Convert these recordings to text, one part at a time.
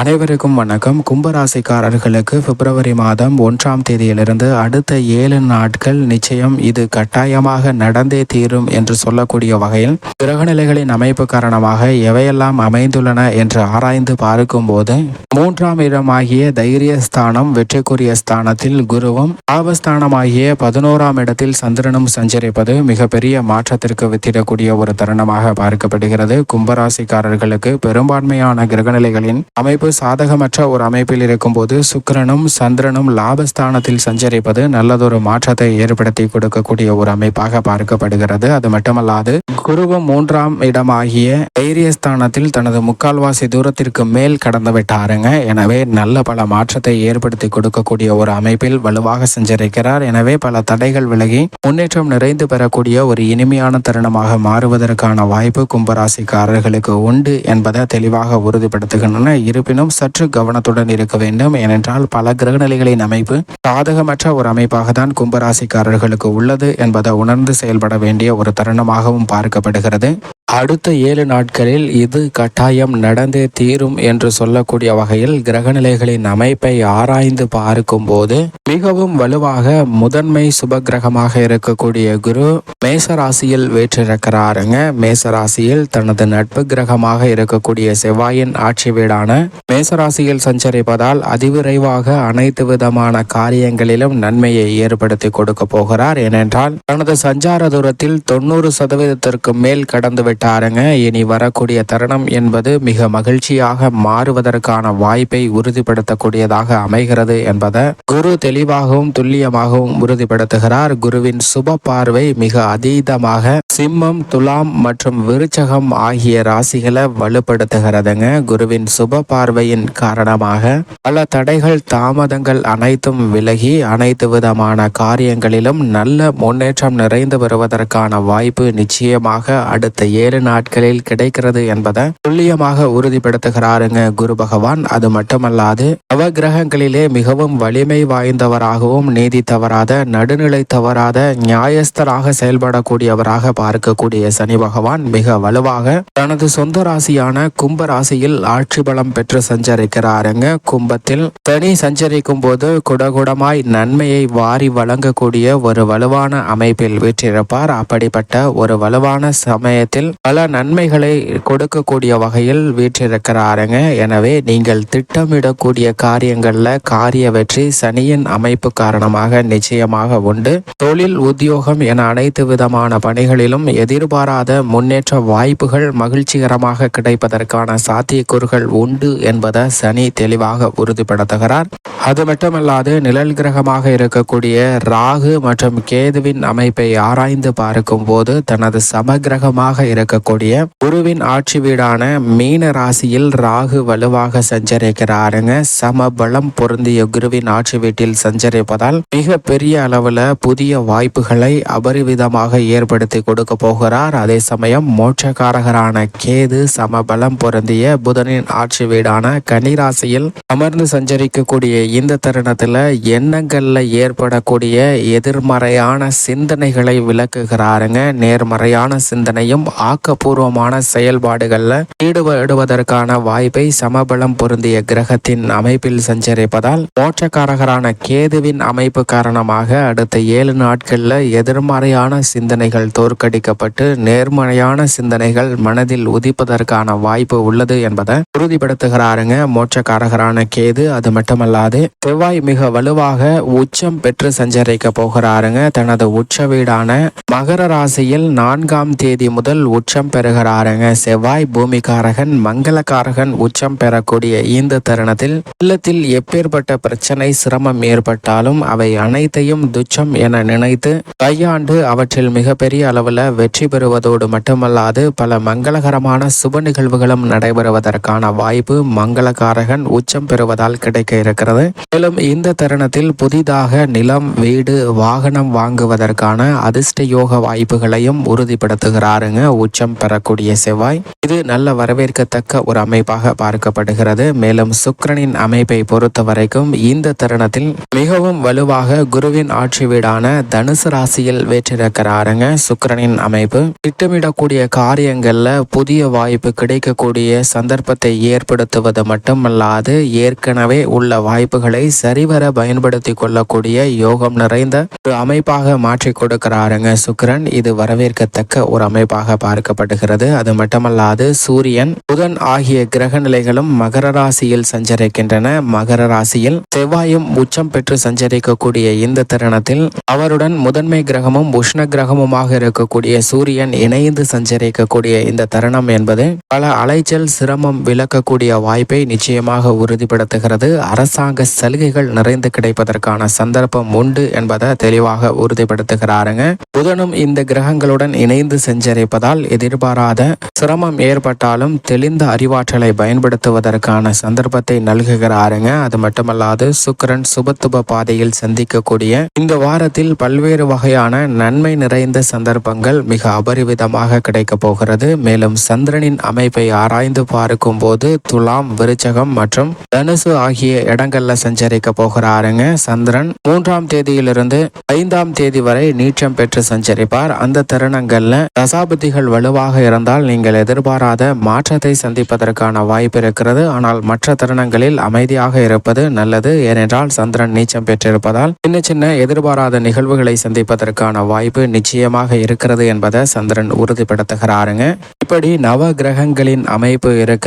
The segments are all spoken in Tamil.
அனைவருக்கும் வணக்கம். கும்பராசிக்காரர்களுக்கு பிப்ரவரி மாதம் ஒன்றாம் தேதியிலிருந்து அடுத்த ஏழு நாட்கள் நிச்சயம் இது கட்டாயமாக நடந்தே தீரும் என்று சொல்லக்கூடிய வகையில் கிரகநிலைகளின் அமைப்பு காரணமாக எவையெல்லாம் அமைந்துள்ளன என்று ஆராய்ந்து பார்க்கும்போது மூன்றாம் இடமாகிய தைரியஸ்தானம் வெற்றிக்குரிய ஸ்தானத்தில் குருவும் ஆபஸ்தானமாகிய பதினோராம் இடத்தில் சந்திரனும் சஞ்சரிப்பது மிகப்பெரிய மாற்றத்திற்கு வித்திடக்கூடிய ஒரு தருணமாக பார்க்கப்படுகிறது. கும்பராசிக்காரர்களுக்கு பெரும்பான்மையான கிரகநிலைகளின் அமைப்பு சாதகமற்ற ஒரு அமைப்பில் இருக்கும்போது சுக்கிரனும் சந்திரனும் லாபஸ்தானத்தில் சஞ்சரிப்பது நல்லதொரு மாற்றத்தை ஏற்படுத்தி கொடுக்கக்கூடிய ஒரு அமைப்பாக பார்க்கப்படுகிறது. அது மட்டுமல்லாது குருவும் மூன்றாம் இடமாகிய தைரியஸ்தானத்தில் தனது முக்கால்வாசி தூரத்திற்கு மேல் கடந்து விட்டாருங்க எனவே நல்ல பல மாற்றத்தை ஏற்படுத்தி கொடுக்கக்கூடிய ஒரு அமைப்பில் வலுவாக சஞ்சரிக்கிறார். எனவே பல தடைகள் விலகி முன்னேற்றம் நிறைந்து பெறக்கூடிய ஒரு இனிமையான தருணமாக மாறுவதற்கான வாய்ப்பு கும்பராசிக்காரர்களுக்கு உண்டு என்பதை தெளிவாக உறுதிப்படுத்துகின்றன. இருப்பினும் சற்று கவனத்துடன் இருக்க வேண்டும். ஏனென்றால் பல கிரகநிலைகளின் அமைப்பு சாதகமற்ற ஒரு அமைப்பாக தான் கும்பராசிக்காரர்களுக்கு உள்ளது என்பதை உணர்ந்து செயல்பட வேண்டிய ஒரு தருணமாகவும் பார்க்கப்படுகிறது. அடுத்த ஏழு நாட்களில் இது கட்டாயம் நடந்தே தீரும் என்று சொல்லக்கூடிய வகையில் கிரகநிலைகளின் அமைப்பை ஆராய்ந்து பார்க்கும்போது மிகவும் வலுவாக முதன்மை சுப கிரகமாக இருக்கக்கூடிய குரு மேசராசியில் வேற்றிருக்கிறாருங்க. மேசராசியில் தனது நட்பு கிரகமாக இருக்கக்கூடிய செவ்வாயின் ஆட்சி வீடான மேசராசியில் சஞ்சரிப்பதால் அதிவிரைவாக அனைத்து விதமான காரியங்களிலும் நன்மையை ஏற்படுத்தி கொடுக்க போகிறார். ஏனென்றால் தனது சஞ்சார தூரத்தில் தொண்ணூறு சதவீதத்திற்கு மேல் கடந்து விட்டாருங்க இனி வரக்கூடிய தருணம் என்பது மிக மகிழ்ச்சியாக மாறுவதற்கான வாய்ப்பை உறுதிப்படுத்தக்கூடியதாக அமைகிறது என்பதை குரு தெளிவாகவும் துல்லியமாகவும் உறுதிப்படுத்துகிறார். குருவின் சுப பார்வை மிக அதீதமாக சிம்மம் துலாம் மற்றும் விருச்சகம் ஆகிய ராசிகளை வலுப்படுத்துகிறதுங்க. குருவின் சுப பார்வையின் காரணமாக பல தடைகள் தாமதங்கள் அனைத்தும் விலகி அனைத்து விதமான காரியங்களிலும் நல்ல முன்னேற்றம் நிறைந்து வருவதற்கான வாய்ப்பு நிச்சயமாக அடுத்த ஏழு நாட்களில் கிடைக்கிறது என்பதை துல்லியமாக உறுதிப்படுத்துகிறாருங்க குரு பகவான். அது மட்டுமல்லாது நவகிரகங்களிலே மிகவும் வலிமை வாய்ந்தவராகவும் நீதி தவறாத நடுநிலை தவறாத நியாயஸ்தராக செயல்படக்கூடியவராக பார்க்கக்கூடிய சனி பகவான் மிக வலுவாக தனது சொந்த ராசியான கும்ப ராசியில் ஆட்சி பலம் பெற்று சஞ்சரிக்கிறாருங்க. கும்பத்தில் சனி சஞ்சரிக்கும் போது குடகுடமாய் நன்மையை வாரி வழங்கக்கூடிய ஒரு வலுவான அமைப்பில் வீற்றிருப்பார். அப்படிப்பட்ட ஒரு வலுவான சமயத்தில் பல நன்மைகளை கொடுக்கக்கூடிய வகையில் வீற்றிருக்கிறாருங்க. எனவே நீங்கள் திட்டமிடக்கூடிய காரியங்களில் காரிய வெற்றி சனியின் அமைப்பு காரணமாக நிச்சயமாக உண்டு. தொழில் உத்தியோகம் என அனைத்து விதமான பணிகளிலும் எதிர்பாராத முன்னேற்ற வாய்ப்புகள் மகிழ்ச்சிகரமாக கிடைப்பதற்கான சாத்தியக்கூறுகள் உண்டு என்பதை சனி தெளிவாக உறுதிப்படுத்துகிறார். அது மட்டுமல்லாது நிழல் கிரகமாக இருக்கக்கூடிய ராகு மற்றும் கேதுவின் அமைப்பை ஆராய்ந்து பார்க்கும் போது தனது சமகிரகமாக இருக்கக்கூடிய குருவின் ஆட்சி வீடான மீன ராசியில் ராகு வலுவாக சஞ்சரிக்கிறாருங்க. சம பலம் பொருந்திய குருவின் ஆட்சி வீட்டில் சஞ்சரிப்பதால் மிக பெரிய அளவுல புதிய வாய்ப்புகளை அபரிவிதமாக ஏற்படுத்தி கொடுக்க போகிறார். அதே சமயம் மோட்சக்காரகரான கேது சமபலம் பொருந்திய புதனின் ஆட்சி வீடான கன்னிராசியில் அமர்ந்து சஞ்சரிக்கக்கூடிய இந்த தருணத்துல எண்ணங்கள்ல ஏற்படக்கூடிய எதிர்மறையான சிந்தனைகளை விளக்குகிறாருங்க. நேர்மறையான சிந்தனையும் ஆக்கப்பூர்வமான செயல்பாடுகள்ல ஈடுபடுவதற்கான வாய்ப்பை சமபலம் பொருந்திய கிரகத்தின் அமைப்பில் சஞ்சரிப்பதால் மோட்சக்காரகரான கேதுவின் அமைப்பு காரணமாக அடுத்த ஏழு நாட்கள்ல எதிர்மறையான சிந்தனைகள் தோற்கடிக்கப்பட்டு நேர்மறையான சிந்தனைகள் மனதில் உதிப்பதற்கான வாய்ப்பு உள்ளது என்பதை உறுதிப்படுத்துகிறாருங்க. மோட்சக்காரகரான கேது அது மட்டுமல்லாது செவ்வாய் மிக வலுவாக உச்சம் பெற்று சஞ்சரிக்க போகிறாருங்க. தனது உச்ச வீடான மகர ராசியில் நான்காம் தேதி முதல் உச்சம் பெறுகிறாருங்க. செவ்வாய் பூமிகாரகன் மங்களகாரகன் உச்சம் பெறக்கூடிய இந்த தருணத்தில் இல்லத்தில் எப்பேற்பட்ட பிரச்சனை சிரமம் ஏற்பட்டாலும் அவை அனைத்தையும் துச்சம் என நினைத்து கையாண்டு அவற்றில் மிகப்பெரிய அளவில் வெற்றி பெறுவதோடு மட்டுமல்லாது பல மங்களகரமான சுப நிகழ்வுகளும் நடைபெறுவதற்கான வாய்ப்பு மங்களகாரகன் உச்சம் பெறுவதால் கிடைக்க இருக்கிறது. மேலும் இந்த தருணத்தில் புதிதாக நிலம் வீடு வாகனம் வாங்குவதற்கான அதிர்ஷ்ட யோக வாய்ப்புகளையும் உறுதிப்படுத்துகிறாருங்க. உச்ச உச்சம் பெறக்கூடிய செவ்வாய். இது நல்ல வரவேற்கத்தக்க ஒரு அமைப்பாக பார்க்கப்படுகிறது. மேலும் சுக்கரனின் அமைப்பை பொறுத்த வரைக்கும் இந்த தருணத்தில் மிகவும் வலுவாக குருவின் ஆட்சி வீடான தனுசு ராசியில் வேற்றிருக்கிறாருங்க. சுக்கிரனின் அமைப்பு திட்டமிடக்கூடிய காரியங்கள்ல புதிய வாய்ப்பு கிடைக்கக்கூடிய சந்தர்ப்பத்தை ஏற்படுத்துவது மட்டுமல்லாது ஏற்கனவே உள்ள வாய்ப்புகளை சரிவர பயன்படுத்தி கொள்ளக்கூடிய யோகம் நிறைந்த ஒரு அமைப்பாக மாற்றி கொடுக்கிறாருங்க சுக்கரன். இது வரவேற்கத்தக்க ஒரு அமைப்பாக பார்க்க பார்க்கப்படுகிறது அது மட்டுமல்லாது சூரியன் புதன் ஆகிய கிரக நிலைகளும் மகர ராசியில் சஞ்சரிக்கின்றன. மகர ராசியில் செவ்வாயும் உச்சம் பெற்று சஞ்சரிக்கக்கூடிய இந்த தருணத்தில் அவருடன் முதன்மை கிரகமும் உஷ்ண கிரகமுமாக இருக்கக்கூடிய சூரியன் இணைந்து சஞ்சரிக்கக்கூடிய இந்த தருணம் என்பது பல அலைச்சல் சிரமம் விளக்கக்கூடிய வாய்ப்பை நிச்சயமாக உறுதிப்படுத்துகிறது. அரசாங்க சலுகைகள் நிறைந்து கிடைப்பதற்கான சந்தர்ப்பம் உண்டு என்பதை தெளிவாக உறுதிப்படுத்துகிறாருங்க. புதனும் இந்த கிரகங்களுடன் இணைந்து சஞ்சரிப்பதால் எதிர்பாராத சிரமம் ஏற்பட்டாலும் தெளிந்த அறிவாற்றலை பயன்படுத்துவதற்கான சந்தர்ப்பத்தை நல்குகிறாருங்க. அது மட்டுமல்லாது சுக்கரன் சுபத்துப பாதையில் சந்திக்கக்கூடிய இந்த வாரத்தில் பல்வேறு வகையான நன்மை நிறைந்த சந்தர்ப்பங்கள் மிக அபரிவிதமாக கிடைக்க போகிறது. மேலும் சந்திரனின் அமைப்பை ஆராய்ந்து பார்க்கும் போது துலாம் விருச்சகம் மற்றும் தனுசு ஆகிய இடங்கள்ல சஞ்சரிக்க போகிறாருங்க. சந்திரன் மூன்றாம் தேதியிலிருந்து ஐந்தாம் தேதி வரை நீச்சம் பெற்று சஞ்சரிப்பார். அந்த தருணங்கள்ல தசாபதிகள் வலுவாக இருந்தால் நீங்கள் எதிர்பாராத மாற்றத்தை சந்திப்பதற்கான வாய்ப்பு இருக்கிறது. ஆனால் மற்ற தருணங்களில் அமைதியாக இருப்பது நல்லது. ஏனென்றால் சந்திரன் நீச்சம் பெற்றிருப்பதால் சின்ன சின்ன எதிர்பாராத நிகழ்வுகளை சந்திப்பதற்கான வாய்ப்பு நிச்சயமாக இருக்கிறது என்பதை சந்திரன் உறுதிப்படுத்துகிறாருங்க. இப்படி நவ கிரகங்களின் அமைப்பு இருக்க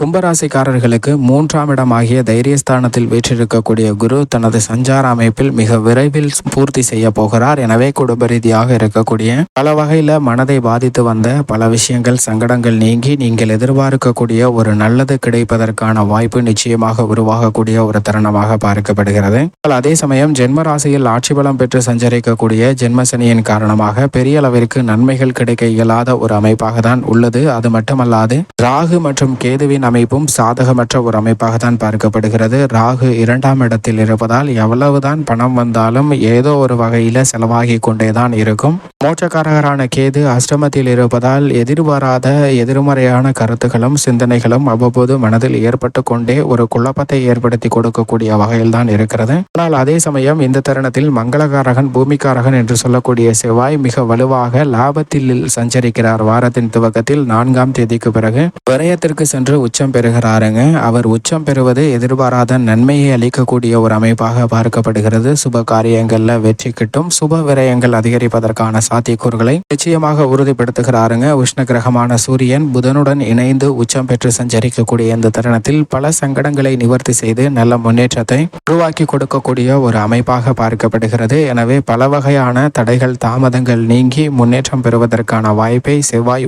கும்பராசிக்காரர்களுக்கு மூன்றாம் இடமாகிய தைரியஸ்தானத்தில் வீற்றிருக்கக்கூடிய குரு தனது சஞ்சார அமைப்பில் மிக விரைவில் பூர்த்தி செய்ய போகிறார். எனவே குடும்ப ரீதியாக இருக்கக்கூடிய பல வகையில மனதை பாதித்து வந்த பல விஷயங்கள் சங்கடங்கள் நீங்கி நீங்கள் எதிர்பார்க்கக்கூடிய ஒரு நல்லது கிடைப்பதற்கான வாய்ப்பு நிச்சயமாக உருவாகக்கூடிய ஒரு தருணமாக பார்க்கப்படுகிறது. அதே சமயம் ஜென்ம ராசியில் ஆட்சி பலம் பெற்று சஞ்சரிக்கக்கூடிய ஜென்மசனியின் காரணமாக பெரிய அளவிற்கு நன்மைகள் கிடைக்க இயலாத ஒரு அமைப்பாக தான் உள்ளது அது மட்டுமல்லாது ராகு மற்றும் கேதுவின் அமைப்பும் சாதகமற்ற ஒரு அமைப்பாக தான் பார்க்கப்படுகிறது. ராகு இரண்டாம் இடத்தில் இருப்பதால் எவ்வளவுதான் பணம் வந்தாலும் ஏதோ ஒரு வகையில செலவாகி கொண்டே தான் இருக்கும். மோட்சக்காரகரான கேது அஷ்டமத்தில் இருப்பதால் எதிர்பாராத எதிர்மறையான கருத்துகளும் சிந்தனைகளும் அவ்வப்போது மனதில் ஏற்பட்டு கொண்டே ஒரு குழப்பத்தை ஏற்படுத்தி கொடுக்கக்கூடிய வகையில் தான் இருக்கிறது. ஆனால் அதே சமயம் இந்த தருணத்தில் மங்களகாரகன் பூமிக்காரகன் என்று சொல்லக்கூடிய செவ்வாய் மிக வலுவாக லாபத்தில் சஞ்சரிக்கிறார். வாரத்தின் துவக்கத்தில் நான்காம் தேதிக்கு பிறகு விரயத்திற்கு சென்று உச்சம் பெறுகிறாருங்க. அவர் உச்சம் பெறுவது எதிர்பாராத நன்மையை அளிக்கக்கூடிய ஒரு அமைப்பாக பார்க்கப்படுகிறது. சுப காரியங்களில் வெற்றி கிட்டும். சுப விரயங்கள் அதிகரிப்பதற்கான சாத்தியக்கூறுகளை நிச்சயமாக உறுதிப்படுத்துகிறாருங்க. உஷ்ண கிரகமான சூரியன் புதனுடன் இணைந்து உச்சம் பெற்று சஞ்சரிக்கக்கூடிய இந்த தருணத்தில் பல சங்கடங்களை நிவர்த்தி செய்து நல்ல முன்னேற்றத்தை உருவாக்கி கொடுக்கக்கூடிய ஒரு அமைப்பாக பார்க்கப்படுகிறது. எனவே பல வகையான தடைகள் தாமதங்கள் நீங்கி முன்னேற்றம் பெறுவதற்கான வாய்ப்பை செவ்வாய்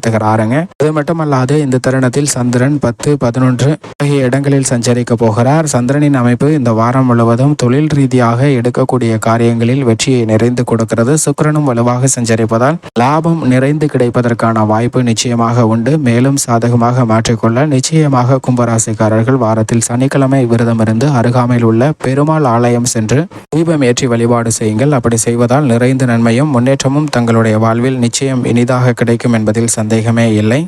உறுதிப்படுத்துகிறாருங்க அது மட்டுமல்லாது இந்த தருணத்தில் சந்திரன் பத்து பதினொன்று ஆகிய இடங்களில் சஞ்சரிக்க போகிறார். சந்திரனின் அமைப்பு இந்த வாரம் முழுவதும் தொழில் ரீதியாக எடுக்கக்கூடிய காரியங்களில் வெற்றியை நிறைந்து கொடுக்கிறது. சுக்கிரனும் வலுவாக சஞ்சரிப்பதால் லாபம் நிறைந்து கிடைப்பதற்கான வாய்ப்பு நிச்சயமாக உண்டு. மேலும் சாதகமாக மாற்றிக்கொள்ள நிச்சயமாக கும்பராசிக்காரர்கள் வாரத்தில் சனிக்கிழமை விரதமிருந்து அருகாமையில் உள்ள பெருமாள் ஆலயம் சென்று தீபம் ஏற்றி வழிபாடு செய்யுங்கள். அப்படி செய்வதால் நிறைந்த நன்மையும் முன்னேற்றமும் தங்களுடைய வாழ்வில் நிச்சயம் இனிதாக கிடைக்கும் என்பதில் சந்தேகமே இல்லை.